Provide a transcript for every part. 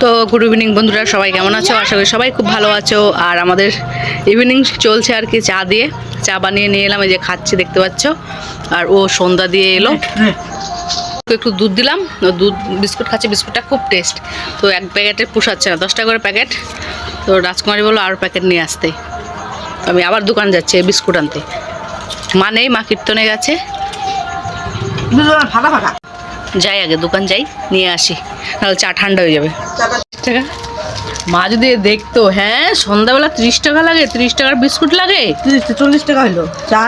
তো good evening বন্ধুরা সবাই কেমন আছো? আশা করি সবাই খুব ভালো আছো। আর আমাদের ইভিনিং চলছে আর কি চা দিয়ে। চা বানিয়ে নিয়ে এলাম এই যে খাচ্ছি দেখতে পাচ্ছ? আর ও সন্ধ্যা দিয়ে এলো। ওকে একটু দুধ দিলাম। দুধ বিস্কুট খাচ্ছে বিস্কুটটা খুব টেস্ট তো এক প্যাকেটে পোষাচ্ছে না দশটা করে প্যাকেট। তো রাজকুমারী বলল আরও প্যাকেট নিয়ে আসতে। আমি আবার দোকান যাচ্ছি বিস্কুট আনতে। মা নেই মা কীর্তনে গেছে। ফাঁকা ফাঁকা। যাই আগে দোকান যাই নিয়ে আসি। নাহলে চা ঠান্ডা হয়ে যাবে। টাকা? মা যদি দেখতো হ্যাঁ সন্ধ্যাবেলা ত্রিশ টাকা লাগে ত্রিশ টাকার বিস্কুট লাগে। তিরিশ চল্লিশ টাকা হলো চা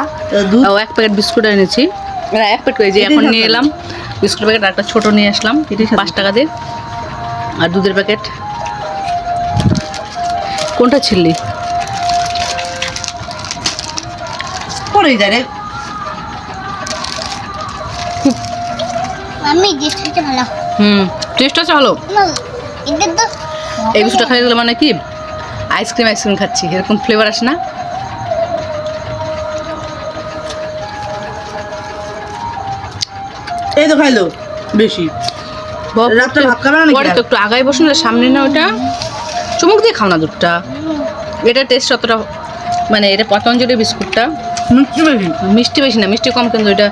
দুধ? ও এক প্যাকেট বিস্কুট এনেছি। এক প্যাকেট হয়েছে এখন নিয়ে এলাম। বিস্কুট প্যাকেট একটা ছোটো নিয়ে আসলাম পাঁচ টাকা দিয়ে। আর দুধের প্যাকেট। কোনটা ছিললি পরেই যায় রে মাম্মি ভালো। হুম টেস্ট ভালো? না এটা তো এই বিস্কুটটা খাই দিলে মানে কি? আইসক্রিম আইসক্রিম খাচ্ছি এরকম ফ্লেভার আসে না? এই তো খাইলো বেশি। রাত্রে ভাত খাবে না পরে তো একটু আগায় বসুন সামনে না ওটা চুমুক দিয়ে খাও না দুধটা। এটা টেস্ট অতটা মানে এটা পতঞ্জলি বিস্কুটটা। মিষ্টি বেশি? মিষ্টি বেশি না মিষ্টি কম কিন্তু এটা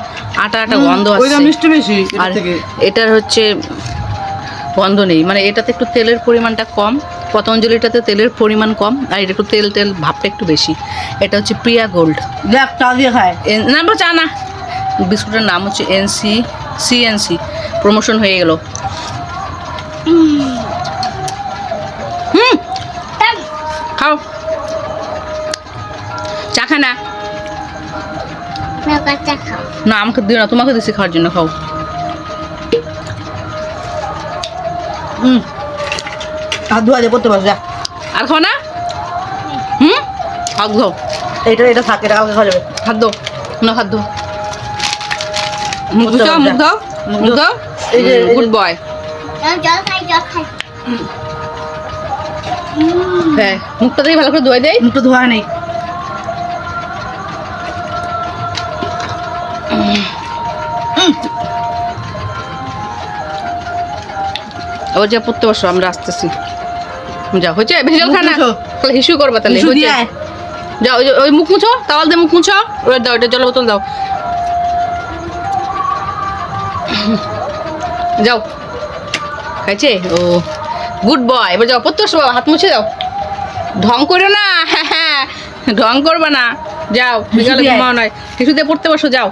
আটা আটা গন্ধ ওইটা মিষ্টি বেশি আর এটার হচ্ছে গন্ধ নেই মানে এটাতে একটু তেলের পরিমাণটা কম পতঞ্জলিটাতে তেলের পরিমাণ কম আর এটা একটু তেল তেল ভাবটা একটু বেশি। এটা হচ্ছে প্রিয়া গোল্ড। দেখ চা দিয়ে খায়। না চা না। বিস্কুটের নাম হচ্ছে এনসি সিএনসি প্রমোশন হয়ে গেল। হুম খাও। চা খা না। না আমাকে দিও না তোমাকে দিছি খাওয়ার জন্য খাও। হুম। আর দু হাজার পড়তে পারছ আর খাও না? হুম? খাও খাও। এটা এটা থাকে এটা কালকে খাওয়া যাবে। খাদ্য। না খাদ্য। মুখ গুড বয় জল জল খাই জল খাই। হ্যাঁ মুখটা দিয়ে ভালো করে ধুয়ে দেয়। মুখটা ধোয়া নেই। আবার যা পড়তে বসো আমরা আসতেছি। যাও হয়েছে? ভেজাল খানা। তাহলে হিসু করবা তাহলে হয়েছে। যাও ওই ওই মুখ মুছো তাওয়াল দিয়ে মুখ মুছো ওটা দাও এটা জলের বোতল দাও। যাও। খাইছে? ও গুড বয়। এবার যাও পড়তে বসো হাত মুছে দাও। ঢং করো না হ্যাঁ ঢং করবে না। যাও বিকালে ঘুমাও নয়। কিছু দিয়ে পড়তে বসো যাও।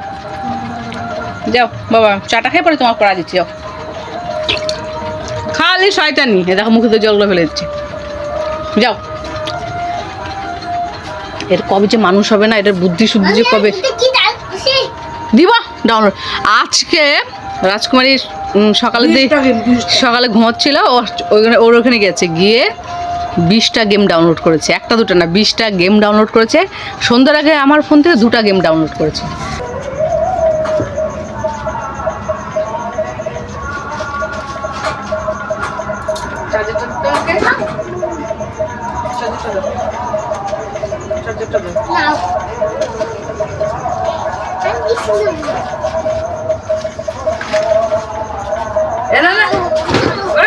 যাও বাবা চাটা খেয়ে পরে তোমার পড়া দিচ্ছি যাও। খালি শয়তানি। এ দেখো মুখে তো জলগুলো ফেলে দিচ্ছে। যাও। এর কবে যে মানুষ হবে না এটার বুদ্ধি শুদ্ধি যে কবে? দিবা? ডাউনলোড আজকে রাজকুমারী সকালে। সকালে ঘুমাচ্ছিল ও ওইখানে ওর ওখানে গেছে গিয়ে বিশটা গেম ডাউনলোড করেছে। একটা দুটো না বিশটা গেম ডাউনলোড করেছে। সন্ধ্যার আগে আমার ফোন থেকে দুটো গেম ডাউনলোড করেছে।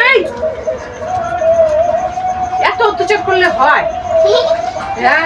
এই! এত অত্যাচার করলে হয়। হ্যাঁ?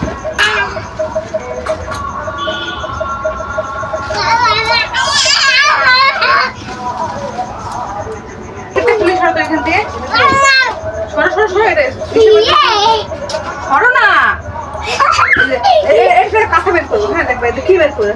এখান থেকে সরো সরো সরো এটা সরো না। এটা কাছে বের করব হ্যাঁ দেখবে কি বের করে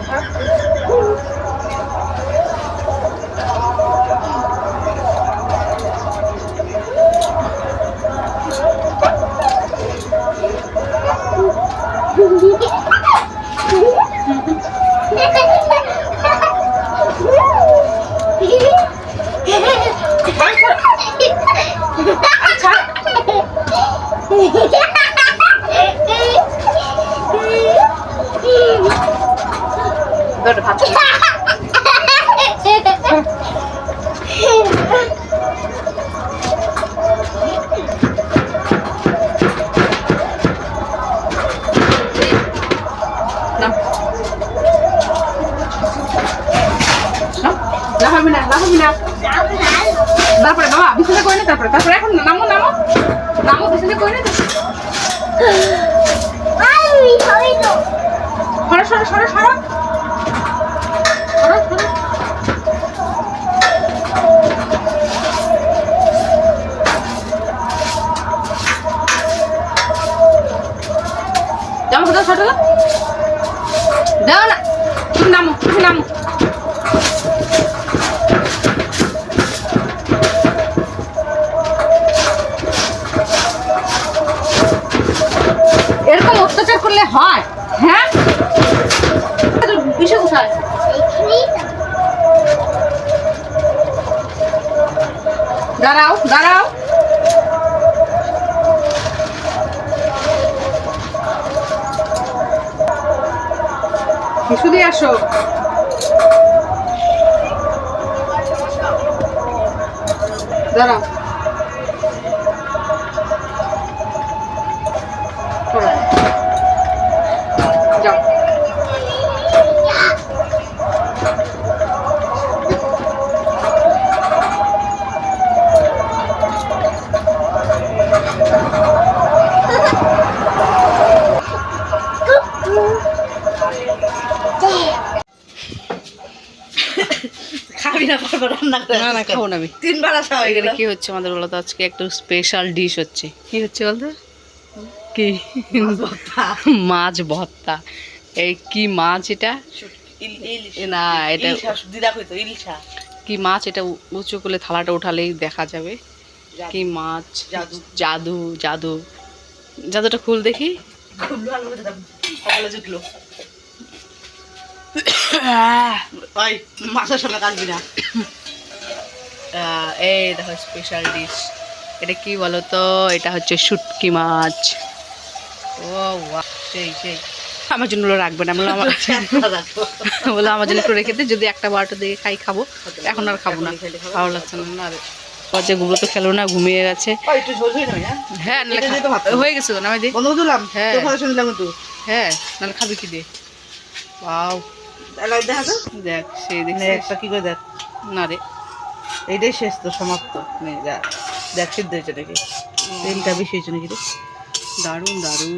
বিছানা করে নে তারপরে তারপরে এখন নামো নামো। নামো বিছানা করে নে সরো সরো সরো সরো। দাও না তুমি নামো তুমি নামো। হয়? হ্যাঁ? বিষয় কোথায়? দাঁড়াও দাঁড়াও। দিয়ে আসো। দাঁড়াও। রান্না করে না না খাব না আমি। তিনবার আসা হয়ে গেল। কি হচ্ছে আমাদের আজকে একটু স্পেশাল ডিশ হচ্ছে। কি হচ্ছে বলতো? কি? মাছ ভর্তা। এই কি মাছ এটা? না এটা দিদা কইতো ইলিশা কি মাছ এটা উঁচু করে থালাটা উঠালেই দেখা যাবে। কি মাছ? জাদু। জাদু জাদু। জাদুটা খুল দেখি। খুব ভালো জুটলো। ওই মাছের সঙ্গে কাটবি না। এই দেখো স্পেশাল ডিশ এটা কি বলো তো এটা হচ্ছে শুটকি মাছ। ও বাহ সেই সেই। আমার জন্য রাখবেন আমি বললাম আমার বলে আমার জন্য একটু রেখে দে। যদি একটা বারোটা দিকে খাই খাব। এখন আর খাব না। ভালো লাগছে না। না যে গুলো তো খেলো না ঘুমিয়ে গেছে। হয়ে হ্যাঁ? হ্যাঁ হয়ে গেছে তো নামে দি। দিলাম হ্যাঁ। হ্যাঁ নাহলে খাবি কি দিয়ে? এলাই দেখা তো দেখ সেই নে, একটা কি করে দেখ। না রে। এইটাই শেষ তো সমাপ্ত। নে যা দেখ সিদ্ধ হয়েছে নাকি? তেলটা বেশি হয়েছে নাকি রে? দারুণ দারুণ